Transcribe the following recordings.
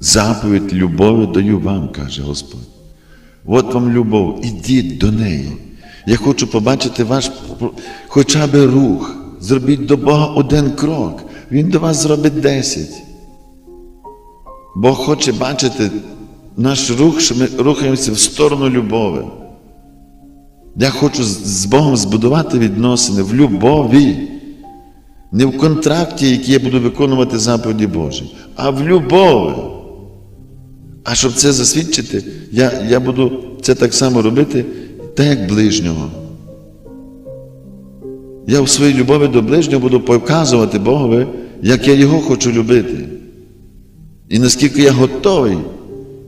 Заповідь любові даю вам, каже Господь. От вам любов, ідіть до неї. Я хочу побачити ваш хоча б рух. Зробіть до Бога один крок. Він до вас зробить десять. Бог хоче бачити наш рух, що ми рухаємося в сторону любові. Я хочу з- Богом збудувати відносини в любові. Не в контракті, який я буду виконувати заповіді Божі, а в любові. А щоб це засвідчити, я, я буду це так само робити, так як ближнього. Я в своїй любові до ближнього буду показувати Богові, як я його хочу любити. І наскільки я готовий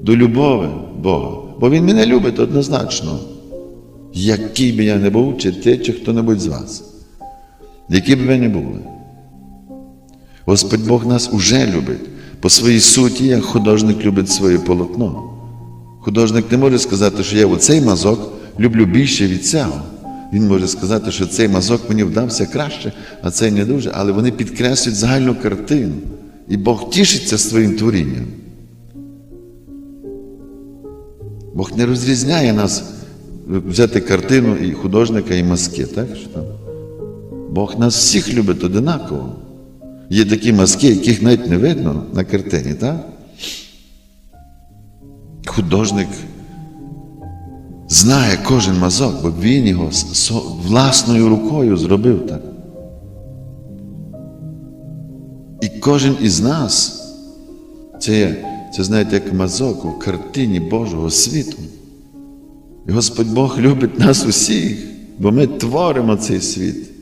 до любові Бога. Бо Він мене любить однозначно. Який би я не був, чи ти, чи хто-небудь з вас. Які б ви не були. Господь Бог нас уже любить. По своїй суті, як художник любить своє полотно. Художник не може сказати, що я оцей мазок люблю більше від цього. Він може сказати, що цей мазок мені вдався краще, а цей не дуже, але вони підкреслюють загальну картину. І Бог тішиться своїм творінням. Бог не розрізняє нас взяти картину і художника, і мазки, так? Бог нас всіх любить одинаково. Є такі мазки, яких навіть не видно на картині, так? Художник знає кожен мазок, бо він його власною рукою зробив так. І кожен із нас, це, це знаєте, як мазок у картині Божого світу. І Господь Бог любить нас усіх, бо ми творимо цей світ.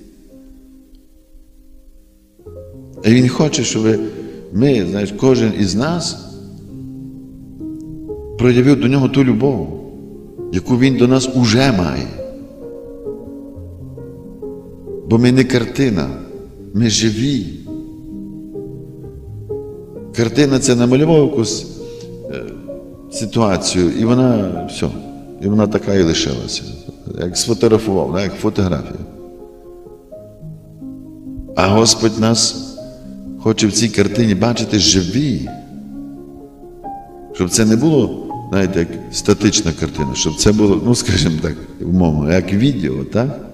І Він хоче, щоб ми, знаєш, кожен із нас проявив до нього ту любов, яку він до нас уже має. Бо ми не картина, ми живі. Картина це намалював якусь е, ситуацію, і вона все, і вона така і лишилася. Як сфотографував, як фотографія. А Господь нас хоче в цій картині бачити живі. Щоб це не було, знаєте, як статична картина, щоб це було, ну, скажімо так, умовно, як відео, так?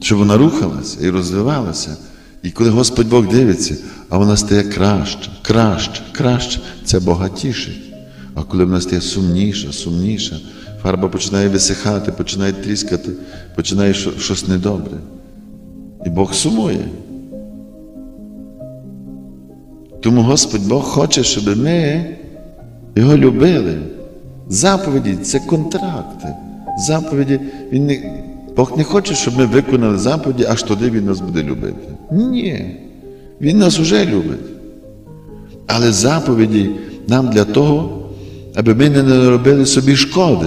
Щоб вона рухалася і розвивалася. І коли Господь Бог дивиться, а вона стає краще, краще, краще, це Бога тішить. А коли вона стає сумніша, сумніша, фарба починає висихати, починає тріскати, починає щось недобре. І Бог сумує. Тому Господь Бог хоче, щоб ми його любили. Заповіді це контракти. Заповіді, він не, Бог не хоче, щоб ми виконали заповіді, аж тоді Він нас буде любити. Ні. Він нас уже любить. Але заповіді нам для того, аби ми не наробили собі шкоди.